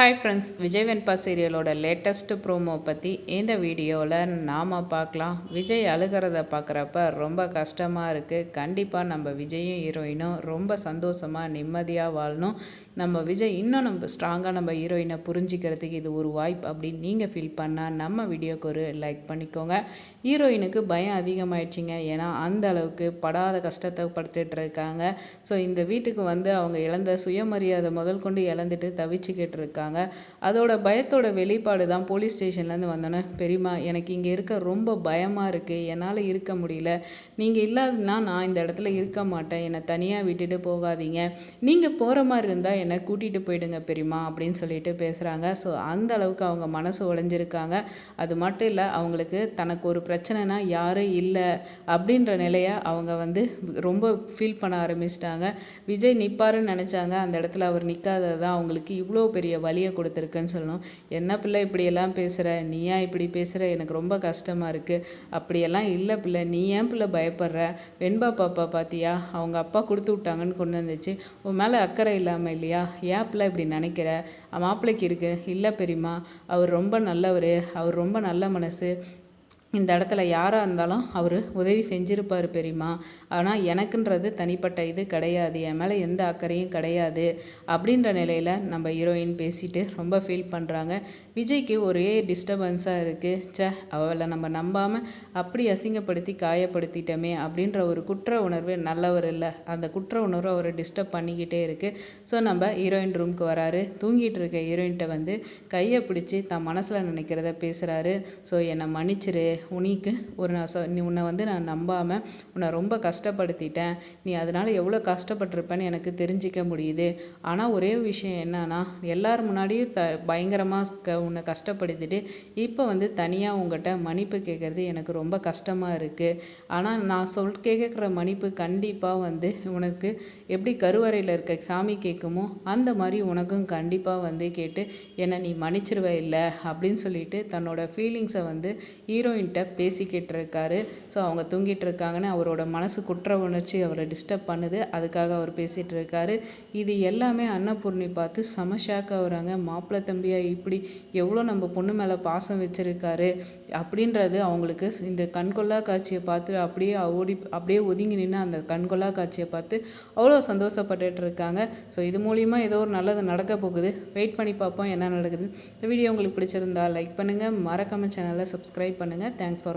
Hi friends Vijay Venba சீரியலோட latest promo பற்றி இந்த வீடியோவில் நாம் பார்க்கலாம் விஜய் அழுகிறத பார்க்குறப்ப ரொம்ப கஷ்டமாக இருக்குது கண்டிப்பாக நம்ம விஜயும் ஹீரோயினும் ரொம்ப சந்தோஷமாக நிம்மதியாக வாழணும். நம்ம விஜய் இன்னும் நம்ம ஸ்ட்ராங்காக நம்ம ஹீரோயினை புரிஞ்சிக்கிறதுக்கு இது ஒரு வாய்ப்பு அப்படின்னு நீங்கள் ஃபீல் பண்ணால் நம்ம வீடியோக்கு ஒரு லைக் பண்ணிக்கோங்க. ஹீரோயினுக்கு பயம் அதிகமாயிடுச்சிங்க. ஏன்னா அந்த அளவுக்கு படாத கஷ்டத்தை படுத்துட்டு இருக்காங்க. ஸோ இந்த வீட்டுக்கு வந்து அவங்க இழந்த சுயமரியாதை முதல் கொண்டு இழந்துட்டு தவிச்சுக்கிட்டு இருக்காங்க. அதோட பயத்தோட வெளிப்பாடு தான் போலீஸ் ஸ்டேஷன்லேருந்து வந்தோன்னே பெரியமா எனக்கு இங்கே இருக்க ரொம்ப பயமாக இருக்குது என்னால் இருக்க முடியல. நீங்கள் இல்லாதனா நான் இந்த இடத்துல இருக்க மாட்டேன். என்னை தனியாக விட்டுட்டு போகாதீங்க. நீங்கள் போகிற மாதிரி இருந்தால் என்னை கூட்டிகிட்டு போயிடுங்க பெரியம்மா அப்படின்னு சொல்லிட்டு பேசுகிறாங்க ஸோ அந்த அளவுக்கு அவங்க மனசு உடைஞ்சிருக்காங்க அது மட்டும் இல்லை அவங்களுக்கு தனக்கு ஒரு பிரச்சனைனா யாரும் இல்லை அப்படின்ற நிலையை அவங்க வந்து ரொம்ப ஃபீல் பண்ண ஆரம்பிச்சிட்டாங்க. விஜய் நிற்பாருன்னு நினச்சாங்க. அந்த இடத்துல அவர் நிற்காதது தான் அவங்களுக்கு இவ்வளோ பெரிய வழியை கொடுத்துருக்குன்னு சொல்லணும். என்ன பிள்ளை இப்படியெல்லாம் பேசுகிற நீ ஏன் இப்படி பேசுகிற எனக்கு ரொம்ப கஷ்டமாக இருக்குது அப்படியெல்லாம் இல்லை பிள்ளை. நீ ஏன் பிள்ளை பயப்படுற? வெண்பா பாப்பா பார்த்தியா அவங்க அப்பா கொடுத்து விட்டாங்கன்னு கொண்டு வந்துச்சு. உன் மேலே அக்கறை இல்லாமல் இல்லையா? ஏன் பிள்ளை இப்படி நினைக்கிற? மாப்பிள்ளைக்கு இருக்கு. இல்லை பெரியம்மா. அவர் ரொம்ப நல்லவர். அவர் ரொம்ப நல்ல மனசு. இந்த இடத்துல யாராக இருந்தாலும் அவர் உதவி செஞ்சுருப்பார் பெரியம்மா. ஆனால் எனக்குன்றது தனிப்பட்ட இது கிடையாது. என் மேலே எந்த அக்கறையும் கிடையாது அப்படின்ற நிலையில் நம்ம ஹீரோயின் பேசிட்டு ரொம்ப ஃபீல் பண்ணுறாங்க விஜய்க்கு ஒரே டிஸ்டர்பன்ஸாக இருக்குது ச்சே அவளை நம்ம நம்பாமல் அப்படி அசிங்கப்படுத்தி காயப்படுத்திட்டோமே அப்படின்ற ஒரு குற்ற உணர்வு நல்லவர் இல்லை. அந்த குற்ற உணர்வு அவரை டிஸ்டர்ப் பண்ணிக்கிட்டே இருக்குது ஸோ நம்ம ஹீரோயின் ரூமுக்கு வராரு. தூங்கிட்டு இருக்க ஹீரோயின்கிட்ட வந்து கையை பிடிச்சி தான் மனசில் நினைக்கிறத பேசுகிறாரு ஸோ என்னை மன்னிச்சிரு. உனிக்கு ஒரு நான் சொ நீ உன்னை வந்து நான் நம்பாமல் உன்னை ரொம்ப கஷ்டப்படுத்திட்டேன். நீ அதனால் எவ்வளோ கஷ்டப்பட்டிருப்பேன்னு எனக்கு தெரிஞ்சிக்க முடியுது. ஆனால் ஒரே விஷயம் என்னன்னா எல்லார் முன்னாடியும் த பயங்கரமாக க உன்னை கஷ்டப்படுத்திட்டு இப்போ வந்து தனியாக உங்கள்கிட்ட மன்னிப்பு கேட்குறது எனக்கு ரொம்ப கஷ்டமாக இருக்குது ஆனால் நான் சொல் கேட்குற மன்னிப்பு கண்டிப்பாக வந்து உனக்கு எப்படி கருவறையில் இருக்க சாமி கேட்குமோ அந்த மாதிரி உனக்கும் கண்டிப்பாக வந்து கேட்டு என்னை நீ மன்னிச்சிருவ இல்லை? அப்படின்னு சொல்லிட்டு தன்னோட ஃபீலிங்ஸை வந்து கிட்ட பேசிக்கிட்டு இருக்காரு ஸோ அவங்க தூங்கிட்டு இருக்காங்கன்னு அவரோட மனசு குற்ற உணர்ச்சி அவரை டிஸ்டர்ப் பண்ணுது. அதுக்காக அவர் பேசிகிட்டு இருக்காரு இது எல்லாமே அன்னபூர்ணி பார்த்து செம ஷாக் ஆகுறாங்க மாப்பிள்ளை தம்பியாக இப்படி எவ்வளோ நம்ம பொண்ணு மேலே பாசம் வச்சுருக்காரு அப்படின்றது அவங்களுக்கு இந்த கண்கொள்ளா காட்சியை பார்த்து அப்படியே ஓடி அப்படியே ஒதுங்கி நின்று அந்த கண்கொள்ளா காட்சியை பார்த்து அவ்வளோ சந்தோஷப்பட்டுட்டு இருக்காங்க. ஸோ இது மூலிமா ஏதோ ஒரு நல்லது நடக்க போகுது. வெயிட் பண்ணி பார்ப்போம் என்ன நடக்குது இந்த வீடியோ உங்களுக்கு பிடிச்சிருந்தா லைக் பண்ணுங்கள் மறக்காம சேனலை சப்ஸ்கிரைப் பண்ணுங்கள் thanks for